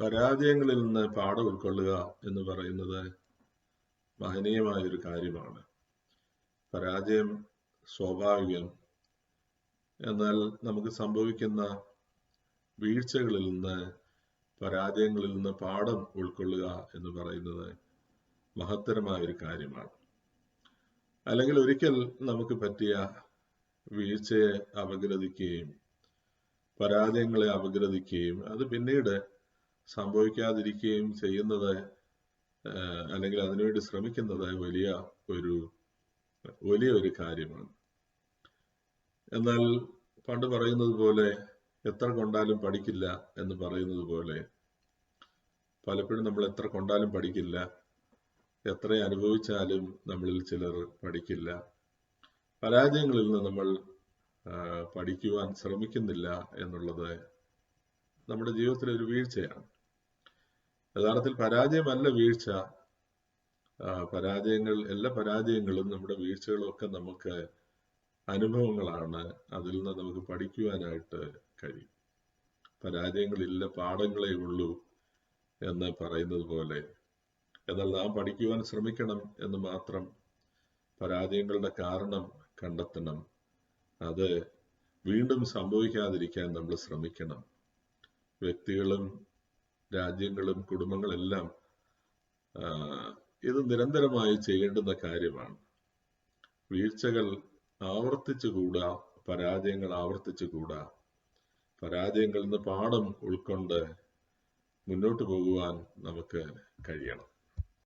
പരാജയങ്ങളിൽ നിന്ന് പാഠം ഉൾക്കൊള്ളുക എന്ന് പറയുന്നത് മഹനീയമായ ഒരു കാര്യമാണ്. പരാജയം സ്വാഭാവികം. എന്നാൽ നമുക്ക് സംഭവിക്കുന്ന വീഴ്ചകളിൽ നിന്ന് പരാജയങ്ങളിൽ നിന്ന് പാഠം ഉൾക്കൊള്ളുക എന്ന് പറയുന്നത് മഹത്തരമായ ഒരു കാര്യമാണ്. അല്ലെങ്കിൽ ഒരിക്കൽ നമുക്ക് പറ്റിയ വീഴ്ചയെ അപഗ്രഥിക്കുകയും പരാജയങ്ങളെ അപഗ്രഥിക്കുകയും അത് പിന്നീട് സംഭവിക്കാതിരിക്കുകയും ചെയ്യുന്നത് അല്ലെങ്കിൽ അതിനുവേണ്ടി ശ്രമിക്കുന്നത് വലിയ ഒരു വലിയ ഒരു കാര്യമാണ്. എന്നാൽ പണ്ട് പറയുന്നത് പോലെ എത്ര കൊണ്ടാലും പഠിക്കില്ല എന്ന് പറയുന്നത് പോലെ പലപ്പോഴും നമ്മൾ എത്ര കൊണ്ടാലും പഠിക്കില്ല എത്ര അനുഭവിച്ചാലും നമ്മളിൽ ചിലർ പഠിക്കില്ല. പരാജയങ്ങളിൽ നിന്ന് നമ്മൾ പഠിക്കുവാൻ ശ്രമിക്കുന്നില്ല എന്നുള്ളത് നമ്മുടെ ജീവിതത്തിലെ ഒരു വീഴ്ചയാണ്. യഥാർത്ഥത്തിൽ പരാജയമല്ല വീഴ്ച. പരാജയങ്ങൾ എല്ലാ പരാജയങ്ങളും നമ്മുടെ വീഴ്ചകളും ഒക്കെ നമുക്ക് അനുഭവങ്ങളാണ്. അതിൽ നിന്ന് നമുക്ക് പഠിക്കുവാനായിട്ട് കഴിയും. പരാജയങ്ങളില്ല പാഠങ്ങളേ ഉള്ളൂ എന്ന് പറയുന്നത് പോലെ. എന്നാൽ നാം പഠിക്കുവാൻ ശ്രമിക്കണം എന്ന് മാത്രം പരാജയങ്ങളുടെ കാരണം കണ്ടെത്തണം. അത് വീണ്ടും സംഭവിക്കാതിരിക്കാൻ നമ്മൾ ശ്രമിക്കണം. വ്യക്തികളും രാജ്യങ്ങളും കുടുംബങ്ങളെല്ലാം ഇത് നിരന്തരമായി ചെയ്യേണ്ടുന്ന കാര്യമാണ്. വീഴ്ചകൾ ആവർത്തിച്ചുകൂടാ പരാജയങ്ങൾ ആവർത്തിച്ചുകൂടാ പരാജയങ്ങളിൽ നിന്ന് പാഠം ഉൾക്കൊണ്ട് മുന്നോട്ട് പോകുവാൻ നമുക്ക് കഴിയണം.